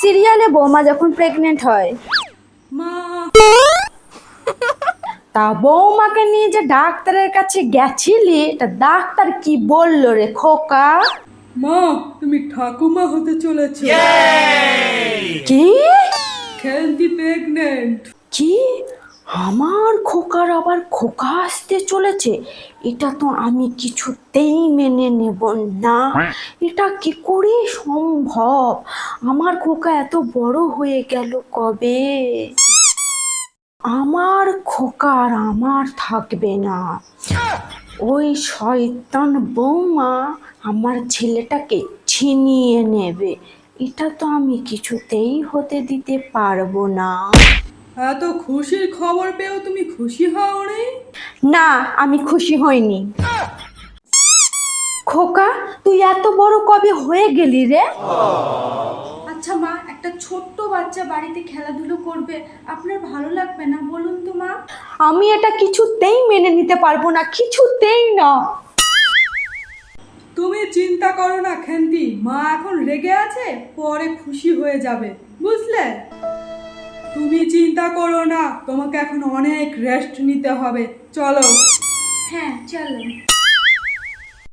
সিরিয়ালে বৌমা যখন প্রেগনেন্ট হয়। মা তা বৌমাকে নিয়ে যে ডাক্তারের কাছে গেছিলি তা ডাক্তার কি বলল রে খোকা? মা তুমি ঠাকুমা হতে চলেছো। কি? খেলতি প্রেগনেন্ট কি? আমার খোকার আবার খোকা আসতে চলেছে? এটা তো আমি কিছুতেই মেনে নেব না। এটা কি করে সম্ভব? আমার খোকা এত বড় হয়ে গেল কবে? আমার খোকার আমার থাকবে না। ওই শয়তান বৌমা আমার ছেলেটাকে ছিনিয়ে নেবে। এটা তো আমি কিছুতেই হতে দিতে পারব না। এত খুশির খবর পেয়েও তুমি খুশি হওনি? না আমি খুশি হইনি। খোকা তুই এত বড় কবে হয়ে গেলি রে? আচ্ছা মা একটা ছোট্ট বাচ্চা বাড়িতে খেলাধুলো করবে আপনার ভালো লাগবে না বলুন তো মা। আমি এটা কিছুতেই মেনে নিতে পারব না কিছুতেই না। তুমি চিন্তা করো না খেন্তি। মা এখন রেগে আছে পরে খুশি হয়ে যাবে বুঝলে? তুমি চিন্তা করো না তোমাকে এখন অনেক রেস্ট নিতে হবে। চলো। হ্যাঁ চলো।